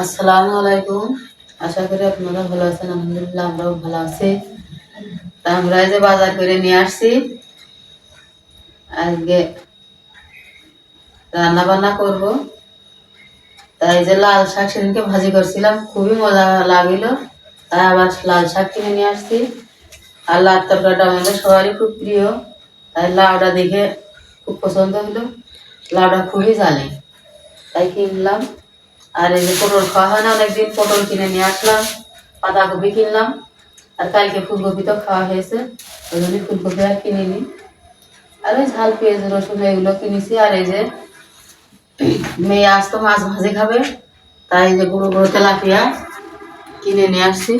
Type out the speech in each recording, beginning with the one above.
আসসালামু আলাইকুম। আশা করি আপনারা ভালো আছেন, আলহামদুলিল্লাহ আমরাও ভালো আছি। তা আমরা যে বাজার করে নিয়ে আসছি। আজকে রান্না বান্না করব তাই যে লাল শাক সেদিনকে ভাজি করছিলাম, খুবই মজা লাগিল। তাই আবার লাল শাক কিনে নিয়ে আসছি। আর লাল তরকারিটা আমাদের সবারই খুব প্রিয়। তাই লাউটা দেখে খুব পছন্দ হলো। লাউটা খুবই জানে তাই কিনলাম। আর এই যে পটল খাওয়া হয় না, অনেকদিন পটল কিনে নিয়ে আসলাম, বাঁধাকপি কিনলাম, আর কালকে ফুলকপি তো খাওয়া হয়েছে, ওই জন্য ফুলকপি আর কিনিনি। আর ওই ঝাল, পেঁয়াজ, রসুন এগুলো কিনেছি, আর এই যে মেয়ে আজ তো মাছ ভাজি খাবে, তাই যে বড়ো বড়ো তেলাপিয়া কিনে নিয়ে আসছি।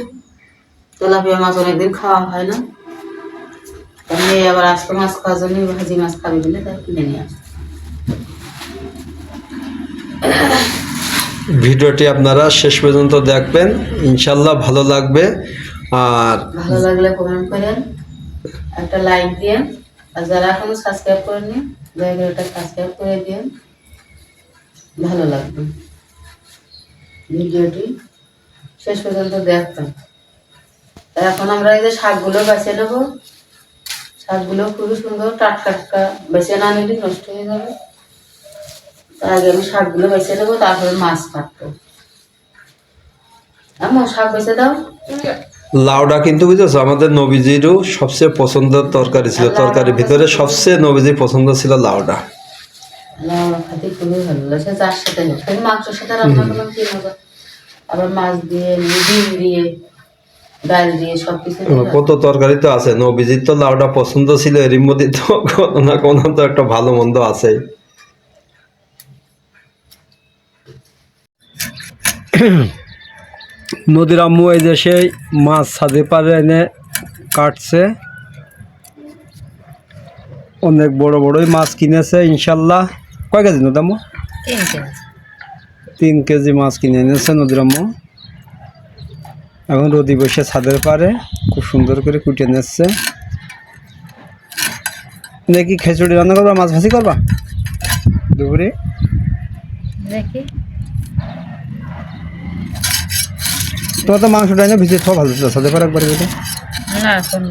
তেলাপিয়া মাছ অনেকদিন খাওয়া হয় না। মেয়ে আবার আজ তো মাছ খাওয়ার জন্য ভাজি মাছ খাবে বলে তাই কিনে নিয়ে আসছি। ভিডিওটি আপনারা শেষ পর্যন্ত দেখবেন। ইনশাল্লাহ ভালো লাগবে। আর ভালো লাগলে কমেন্ট করেন, একটা লাইক দিন। আর যারা এখনও সাবস্ক্রাইব করেননি, দয়া করে একটা সাবস্ক্রাইব করে দিন। ভালো লাগবে। ভিডিওটি শেষ পর্যন্ত দেখতাম এখন আমরা এই যে শাকগুলো বেছে নেব। শাকগুলো খুবই সুন্দর, টাটকা টাটকা। বেছে না নিলে নষ্ট হয়ে যাবে। তার আগে আমি শাকগুলো বেছে নেব তারপরে মাছ কাটবো। শাক বেছে দাও। লাউডা কিন্তু বুঝেছ আমাদের নবীজিরও সবচেয়ে পছন্দের তরকারি ছিল। তরকারির ভিতরে সবচেয়ে নবীজির পছন্দ ছিল লাউডা। লাউ খাতে খুবই ভালো লাগে চার সাথে হোক মাংসের সাথে রান্না করলাম কি মজা? আবার মাছ দিয়ে ডিম দিয়ে ডাল দিয়ে সব কত তরকারি তো আছে। নবীজির তো লাউডা পছন্দ ছিল এর মধ্যে তো কোনো না কোনো তো একটা ভালো মন্দ আছে নদীর আম্মু এই যে সেই মাছ ছাদে পারে এনে কাটছে। অনেক বড় বড়ই মাছ কিনেছে ইনশাল্লাহ। কয় কেজি নদী আম্মু? তিন কেজি। মাছ কিনে এনেছে নদীর আম্মু। এখন রোদি বসে ছাদের পারে খুব সুন্দর করে কুটে নিচ্ছে। নাকি খিচুড়ি রান্না করবা মাছ ভাজি করবা? দুপুরে? দেখি। তোমার তো মাংসটা এনে ভিজে খাওয়া ভালো ছিল ছাদের পারে একবার বেটে না এখন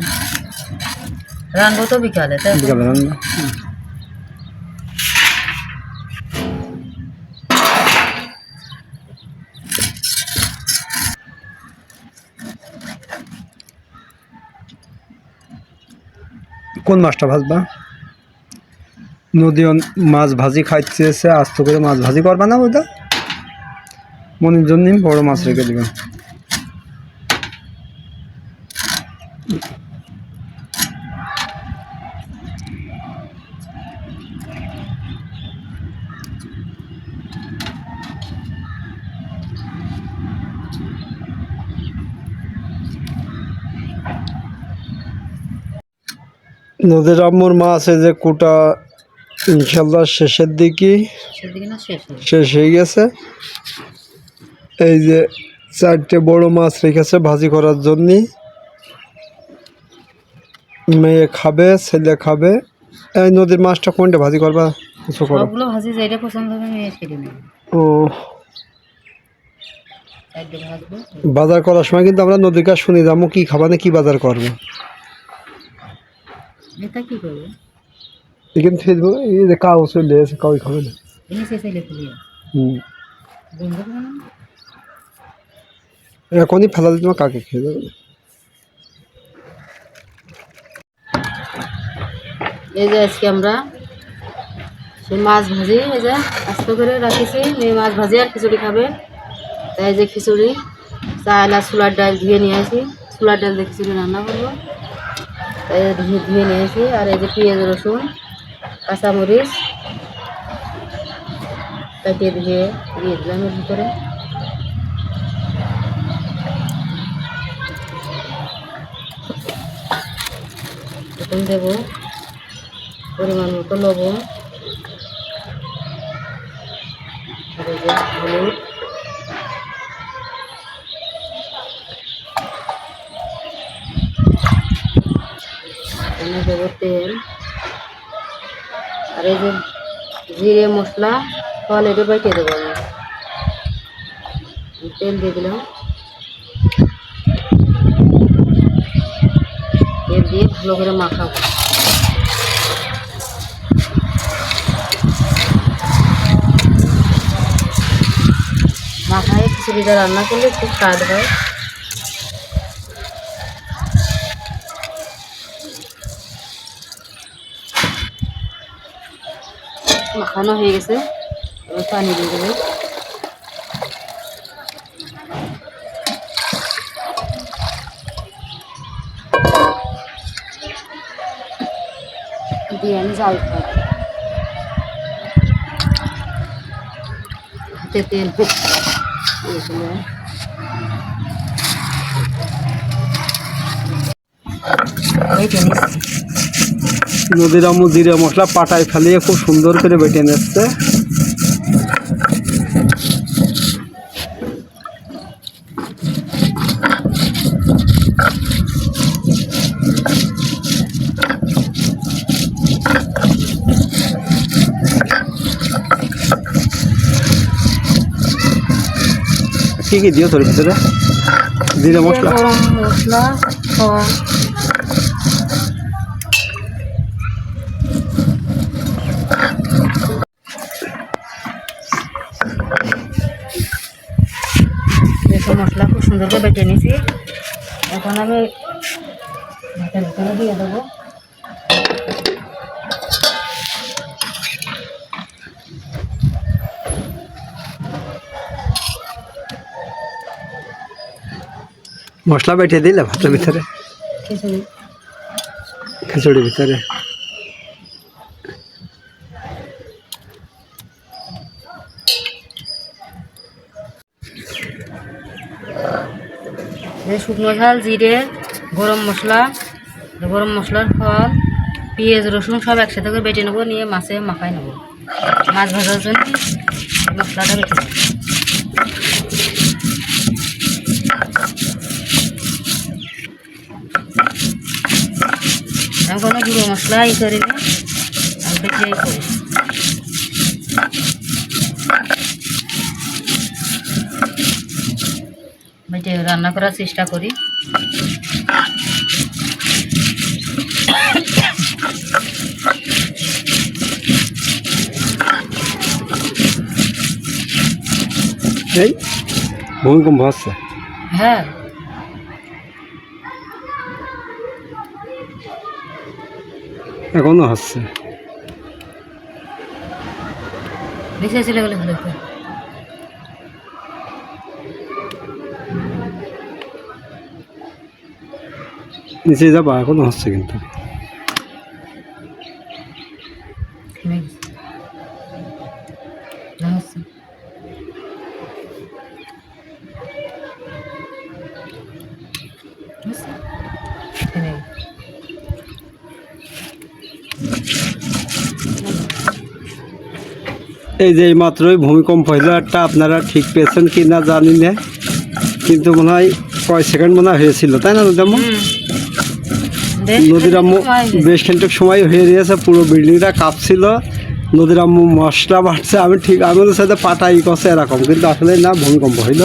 রানবো তো বিকালে তাই বিকালে রান্না। কোন মাছটা ভাজবা? নদী মাছ ভাজি খাইতে এসে আস্ত করে মাছ ভাজি করবা না ওইটা? মনের জন্য বড় মাছ রেখে দিবেন নদীর আম্মুর মাছ এই যে কুটা ইনশাল্লাহ শেষের দিকে শেষ হয়ে গেছে। এই যে চারটে বড় মাছ রেখেছে ভাজি করার জন্যে। মেয়ে খাবে ছেলে খাবে। এই নদীর মাছটা কোনটা ভাজি করবা? কিছু করো। ভাজি যেটা পছন্দ হবে নিয়ে সেটা ও। বাজার করার সময় কিন্তু আমরা নদীর কাছে শুনি যাব কি খাবা না কি বাজার করব? এটা কি করব এখানে ফেসবুক এই যে কাউ চলে এসে কাউই খাবে না। এনে সে চাইলে খুলি হুম। বন্ধ করে না? এখনই ফেলা দিতে কাকে খেয়ে যাবে এই যে আজকে আমরা সেই মাছ ভাজি এই যে আস্ত করে রাখিছি মেয়ে মাছ ভাজি আর খিচুড়ি খাবে। তাই এই যে খিচুড়ি চাল আর ছোলার ডাল ধুয়ে নিয়ে আসি। ছোলার ডাল দিয়ে খিচুড়ি রান্না করব। ধুয়ে ধুয়ে নিয়ে আসি আর এই যে পেঁয়াজ, রসুন, কাঁচামরিচ, কাটিয়ে ধুয়ে দিয়ে দিলাম এর ভিতরে। এখন দেবো পরিমাণ মতো লবণ। হলুদ। এখানে দেবো তেল, আর এই যে জিরে মশলা ফল এটা বাইটে দেবো আমি। তেল দিয়ে দিলাম। তেল দিয়ে ভালো করে মাখাবো। মাখায় খিচুড়িটা রান্না করলে খুব স্বাদ হয়। মাখানো হয়ে গেছে। এবার পানি দিয়ে দেবো। দিয়ে আমি জাল হাতে তেল নদীর আমু জিরে মশলা পাটায় ফেলিয়ে খুব সুন্দর করে বেটে নিচ্ছে। কি কি দিও তোর ভিতরে? জিরে মশলা? মশলা মশলা খুব সুন্দর করে বেটে নিয়েছি। এখন আমি ভাতের ভিতরে দিয়ে দেবো। মশলা বেটে দিলে ভাতের ভিতরে? খিচুড়ি। খিচুড়ির ভিতরে। শুকনো ঝাল, জিরে, গরম মশলা, গরম মশলার ফল, পেঁয়াজ, রসুন সব একসাথে করে বেটে নেব, নিয়ে মাছে মাখাই নেব। মাছ ভাজার জন্য মশলাটা বেটে নেব। আমি কোনো গুঁড়ো মশলা ই করিনি আমি বেটে করি বেটে রান্না করার চেষ্টা করি। এই ভূমিকম্প হচ্ছে? হ্যাঁ। এখনও হচ্ছে। নিচে চলে গেলে ভালো হতো। নিচে যাবা, এখনও হচ্ছে কিন্তু। এই যে মাত্রই ভূমিকম্প হইল, একটা আপনারা ঠিক পেয়েছেন কি না জানি না, কিন্তু মনে হয় কয় সেকেন্ড মনে হয়েছিল, তাই না নদীরাম্মু বেশ সময় বেশ খানিক সময় হয়ে গিয়েছে পুরো বিল্ডিংটা কাঁপছিল। নদীর আম্মু মশলা বাড়ছে আমি ঠিক আমি ওদের সাথে পাটাই কষে এরকম কিন্তু আসলে না ভূমিকম্প হইল।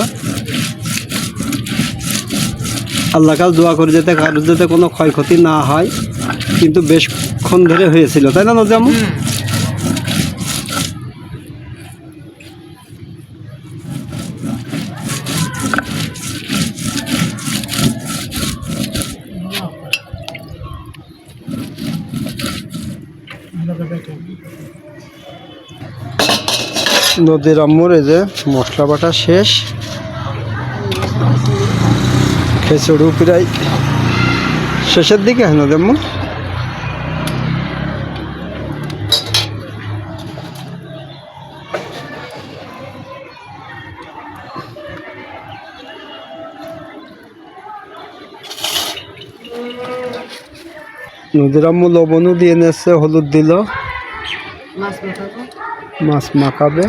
আল্লাহ কাল দোয়া করে যেতে কারোর যাতে কোনো ক্ষয়ক্ষতি না হয় কিন্তু বেশক্ষণ ধরে হয়েছিল তাই না নদী হুম। নদীর আম্মুর এই যে মশলা বাটা শেষ। খেচড়ু প্রায় শেষের দিকে হ্যাঁ নদী আম্মু। নদীর আম্মু লবণও দিয়ে নিচ্ছে হলুদ দিল। মাছ মাখাবো।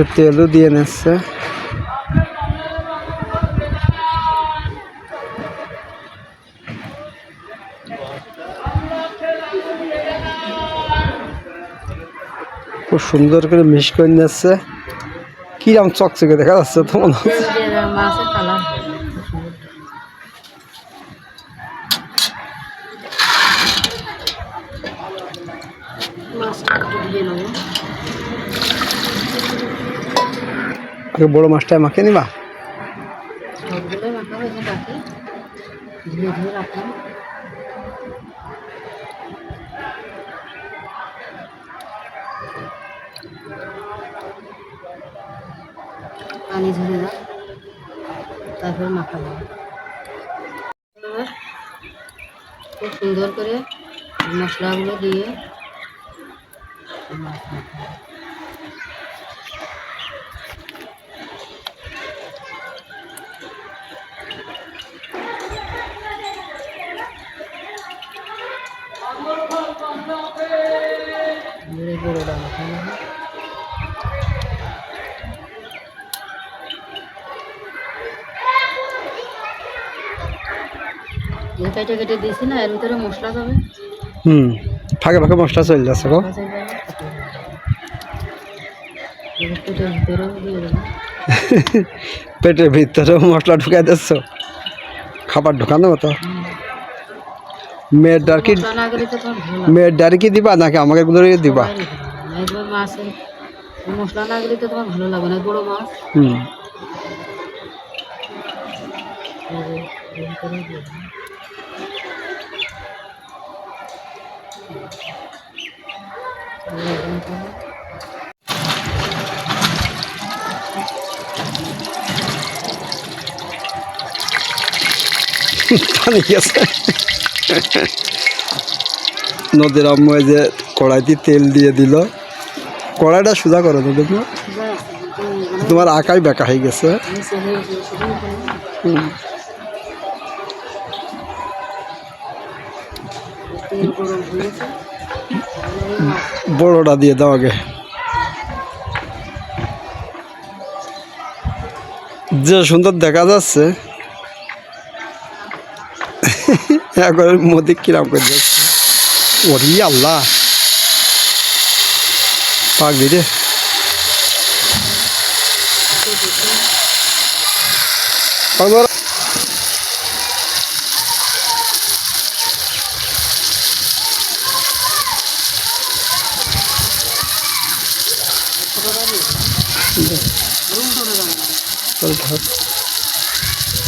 తృప్తిలు డిఎన్ఎస్ খুব সুন্দর করে মিশ করে নিচ্ছে কিরম চকচকে দেখা যাচ্ছে তো মনে হচ্ছে মাছটা দিয়ে নেবো আগে বড় মাছটা নিবা? মাখা রাখলাম পানি ঝরে দাও তারপর মাখাবো খুব সুন্দর করে মশলাগুলো দিয়ে মাখাবো এবারে বড়োটা কেটে কেটে দিয়েছি না এর ভিতরে মশলা যাবে হুম ফাঁকে ফাঁকে মশলা চলে যাচ্ছে গো। পেটের ভিতরে মশলা ঢুকাই দিচ্ছ। খাবার ঢুকানো মতো। মেয়ের ডার কি মশলা না গেলে তো তোমার ভালো লাগবে মেয়ের ডার কি দিবা নাকি আমাকে গুলো দিবা সবাই রেখে দেবো। না এবার মাছে মশলা না গেলে তো তোমার ভালো লাগবে না বড়ো মাছ হুম এই নদীর আম্মু যে কড়াইতে তেল দিয়ে দিল। কড়াইটা সোজা করো তো দেখো। তোমার আঁকাই বেকা হয়ে গেছে। বড়টা দিয়ে দাও আগে। যে সুন্দর দেখা যাচ্ছে। একবার মোদি কিরাম করে যাচ্ছে ওরি আল্লাহ। থাক।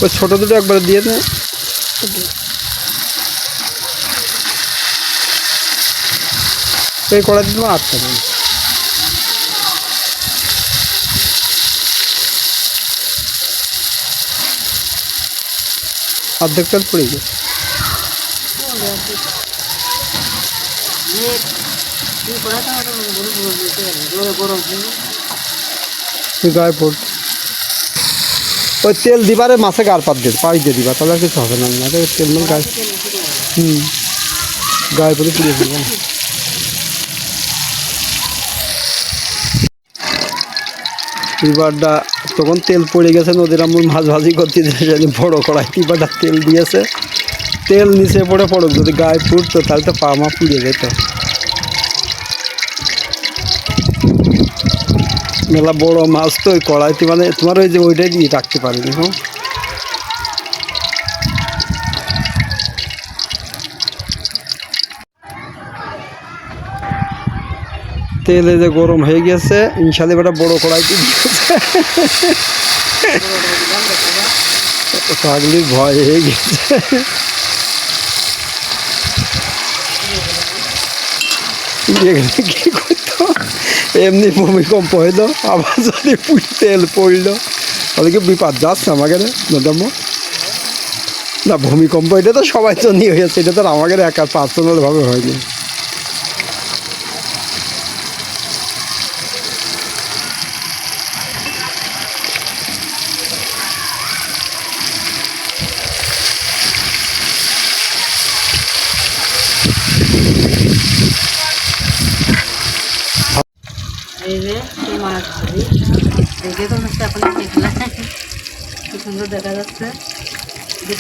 ওই ছোটো দুটো একবার দিয়ে নে এই কড়াই দিতে আটটা নেই অর্ধেক তেল পড়ে গেছে। তুই গায়ে পড়। ওই তেল দিবারে মাছে গার পাত দিয়ে পাই দিয়ে দিবা তাহলে আর কিছু হবে না। না রে, তেল মানে গায়ে হুম। গায়ে পরে পুড়িয়ে দিবা এবারটা তখন তেল পড়ে গেছে, নদীর আমুল মাছ ভাজি করতে দিয়েছে বড়ো কড়াই পিপারটা তেল দিয়েছে। তেল নিচে পড়ে পড়ুক, যদি গায়ে পুড়তো তাহলে তো পা মা পুড়ে যেত। মেলা বড় মাছ তো ওই কড়াইতে মানে তোমার ওই যে ওইটাই দিয়ে রাখতে পারি হ্যাঁ? তেল যে গরম হয়ে গেছে, ইনশাল্লাহ এবার বড় কড়াইতে দিয়েছে। পাগলির ভয় হয়ে গেছে। কি করতো? এমনি ভূমিকম্প হইল, আবার যদি তেল পড়ল। তাহলে কি বিপদ যাচ্ছে আমাকে নদম্য না, ভূমিকম্প এটা তো সবাই তো জন্যই হয়েছে, এটা তো আমাদের একা পার্সোনালভাবে হয়নি।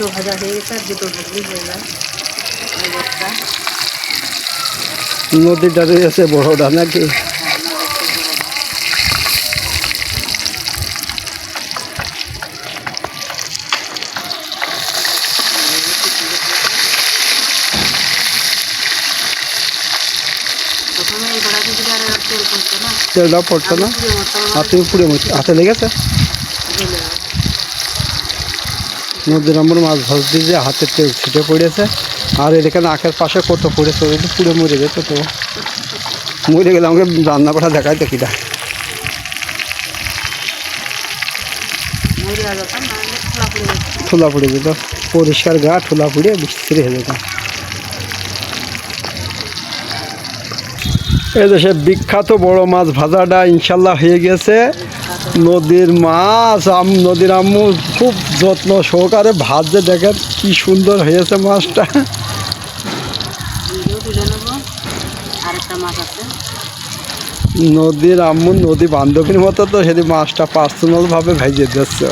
দুটো ভাজা হয়ে গেছে আর দুটো ভাজি হয়ে গেল। নদীর ডারে আছে বড়টা নাকি তেলটা পড়তো না? হাতে পুড়ে হাতে লেগেছে? নদীর আমার মাছ ধরতে যে হাতের তেল ছিটে পড়েছে। আর এখানে আখের পাশে কত পড়েছে ওই পুড়ে মরে যেত তো। মরে গেলে আমাকে রান্না করা দেখায় তো কিটা পড়ে যাচ্ছে ঠোলা পড়ে যেত পরিষ্কার গা ঠোলা পুড়ে বিস্তৃত হয়ে যেত এই দেশে বিখ্যাত বড় মাছ ভাজাটা ইনশাল্লাহ হয়ে গেছে নদীর মাছ আম নদীর আম্মু খুব যত্ন সহকারে ভাজতে দেখেন কি সুন্দর হয়েছে মাছটা নদীর আম্মু নদী বান্ধবীর মতো তো সেদিন মাছটা পার্সোনালভাবে ভেজে দিচ্ছে।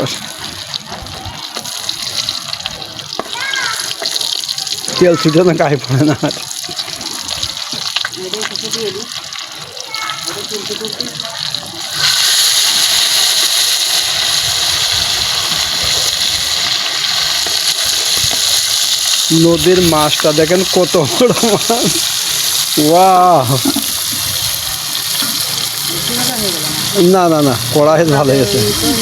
তেল ছুটে না গায়ে পড়ে না আর। দিয়ে দিই। তুলতে তুলতে। নদীর মাছটা দেখেন কত বড় মাছ। না না না কড়াই ভালো হয়েছে।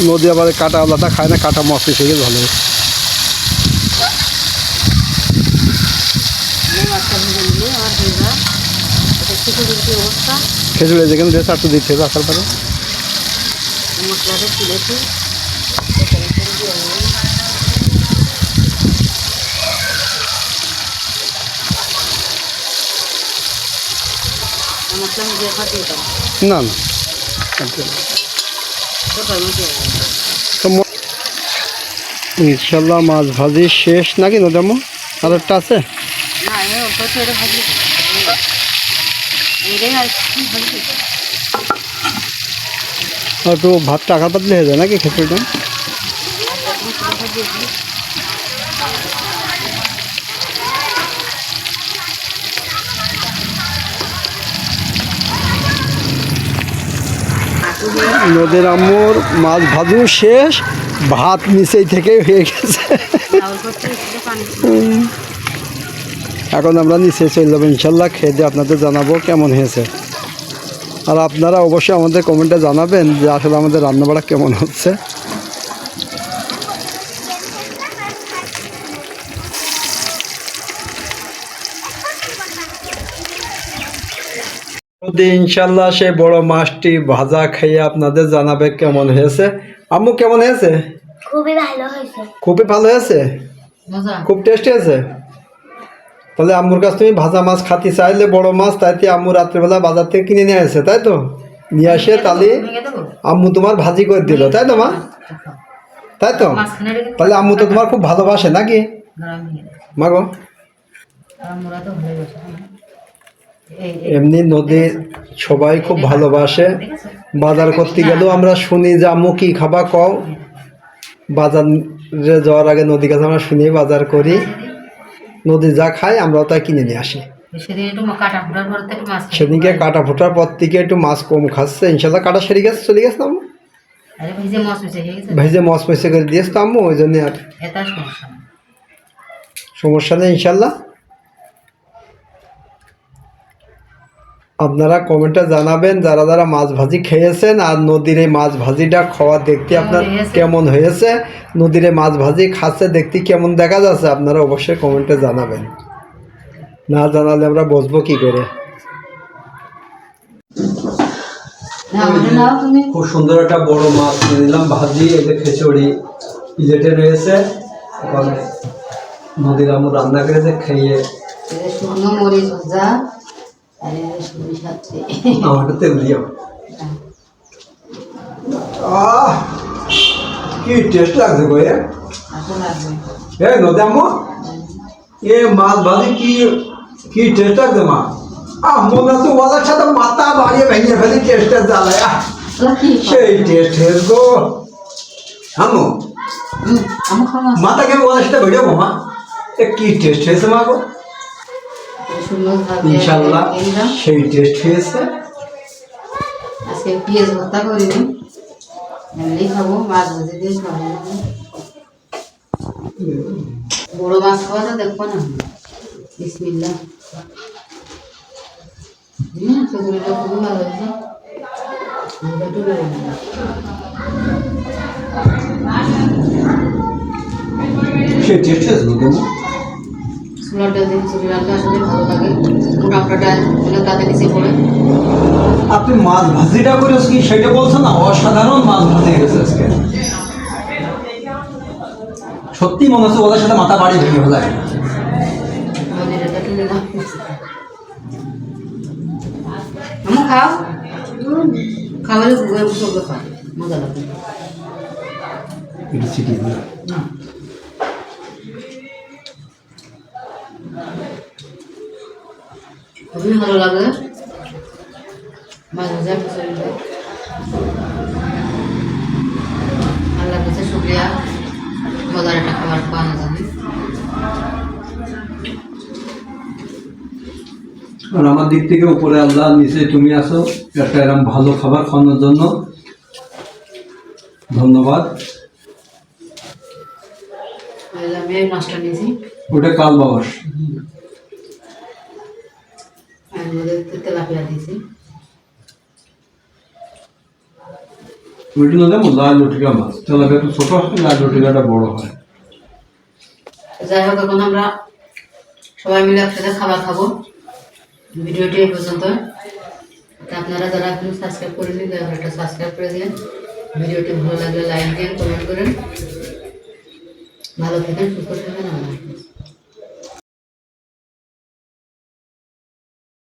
নদী আবার কাটা আলাদা খায় না, কাটা মাছ হিসেবে ভালো হয়েছে এই মাছটা ভেজে নিলে আমার হয়ে যায় এটা খিচুড়ির কি অবস্থা? যেখানে রেস একটু দিতে হবে আসার পরে। মশলাটা তুলেছি দিয়ে না না। তো ইনশাল্লাহ মাছ ভাজি শেষ নাকি নদামো আর একটা আছে? না একটু ভাত টাকা পাতলে হয়ে যায় নাকি খিচুড়িটা নদীর আম্মুর মাছ ভাজু শেষ ভাত নিচেই থেকে হয়ে গেছে চাউল করতে একটু পানি এখন আমরা নিচে চলে যাব ইনশাল্লাহ খেয়ে দিয়ে আপনাদের জানাব কেমন হয়েছে। আর আপনারা অবশ্যই আমাদের কমেন্টে জানাবেন যে আসলে আমাদের রান্নাবাড়া কেমন হচ্ছে। ইনশাল্লাহ সেই বড় মাছটি ভাজা খেয়ে আপনাদের জানাবে কেমন হয়েছে। আম্মু কেমন হয়েছে? খুবই ভালো হয়েছে। খুবই ভালো হয়েছে? খুব টেস্টি আছে তাহলে আম্মুর কাছ তুমি ভাজা মাছ খাতে চাইলে, বড় মাছ তাইতে আম্মু রাত্রেবেলা বাজার থেকে কিনে নিয়ে আসে, তাই তো? নিয়ে আসে, তাহলে আম্মু তোমার ভাজি করে দিল, তাই তো মা? তাই তো? তাহলে আম্মু তো তোমার খুব ভালোবাসে নাকি? মাগো? এমনি নদী সবাই খুব ভালোবাসে। বাজার করতে গেলেও আমরা শুনি যে, আম্মু, কি খাবা কও? বাজারে যাওয়ার আগে নদী কাছে আমরা শুনি, বাজার করি। নদী যা খাই আমরাও তাই কিনে নিয়ে আসি। সেদিনকে কাটা ফুটার পর থেকে একটু মাছ কম খাচ্ছে ইনশাল্লাহ কাটা সেরে গেছে চলে গেছে আম্মু? ভেজে মাছ পয়সা করে দিয়েছে তো আম্মু ওই জন্য আর সমস্যা নেই ইনশাল্লাহ। আপনারা কমেন্টে জানাবেন যারা যারা মাছ ভাজি খেয়েছেন আর নদীর এই মাছ ভাজিটা খাওয়া দেখতে আপনার কেমন হয়েছে? নদীর এই মাছ ভাজি খাচ্ছে দেখতে কেমন দেখা যাচ্ছে? আপনারা অবশ্যই কমেন্টে জানাবেন। না জানালে আমরা বসবো কি করে? না আমাদের নাও তুমি। খুব সুন্দর একটা বড় মাছ নিলাম ভাজি এতে খিচুড়ি প্লেটে রয়েছে এখন নদীর আমু রান্না করেছে খেয়ে শুকনো মরিচ ভাজা কি টেস্ট লাগছে গো এ? লাগবে। এ মাছ ভাজি কি কি টেস্ট লাগছে মা? আহ মনে হচ্ছে ওদের সাথে মাথা বাড়িয়ে ভেঙে ফেলি টেস্টের জ্বালায় সেই টেস্ট হেস গো। হুম খাব মাথাকে ওদের সাথে ভিডিও মা? এ কি টেস্ট হয়েছে মা গো? ইনশাল্লাহ সেই টেস্ট হয়েছে। আজকে পেঁয়াজ ভর্তা করে দিন এমনি খাব মাছ ভেজে দিয়ে খাব। বড় মাছ খাওয়া তো দেখব না। বিসমিল্লা খুবই ভালো হয়েছে। টেস্ট আছে দিয়ে খিচুড়ি রান্না আসলে ভালো লাগে। মোটা হলে তাতে নিচে পড়ে আপনি মাছ ভাজিটা করেছ কি সেটা বলছেন না? অসাধারণ মাছ ভাজি গেছে আজকে। সত্যি মনে হচ্ছে ওদের সাথে মাথা বাড়ি ভেঙে ফেলা খাও। খাওয়ালে মজা লাগে এটা ছিটিয়ে দিলাম না খুবই ভালো লাগে? মাঝে মাঝে। আল্লাহর কাছে শুক্রিয়া। মজার একটা খাবার পাওয়া যাবে। আর আমার দিক থেকে উপরে আল্লাহ নিচে তুমি আসো একটা এরকম ভালো খাবার খাওয়ানোর জন্য। ধন্যবাদ। ওটা কাল বাবাস আর মধ্যে তেলাপিয়া দিয়েছি। ওইটা না লাল লটিকা মাছ। তেলাপিয়া ছোটো হয় লাল লটিকাটা বড় হয়। যাই হোক এখন আমরা সবাই মিলে একসাথে খাবার খাব। ভিডিওটি এই পর্যন্ত আপনারা যারা এখনও সাবস্ক্রাইব করেনি দয়া করে একটা সাবস্ক্রাইব করে দিন। ভিডিওটি ভালো লাগলে লাইক দিন কমেন্ট করেন। ভালো থাকেন সুস্থ থাকেন আল্লাহ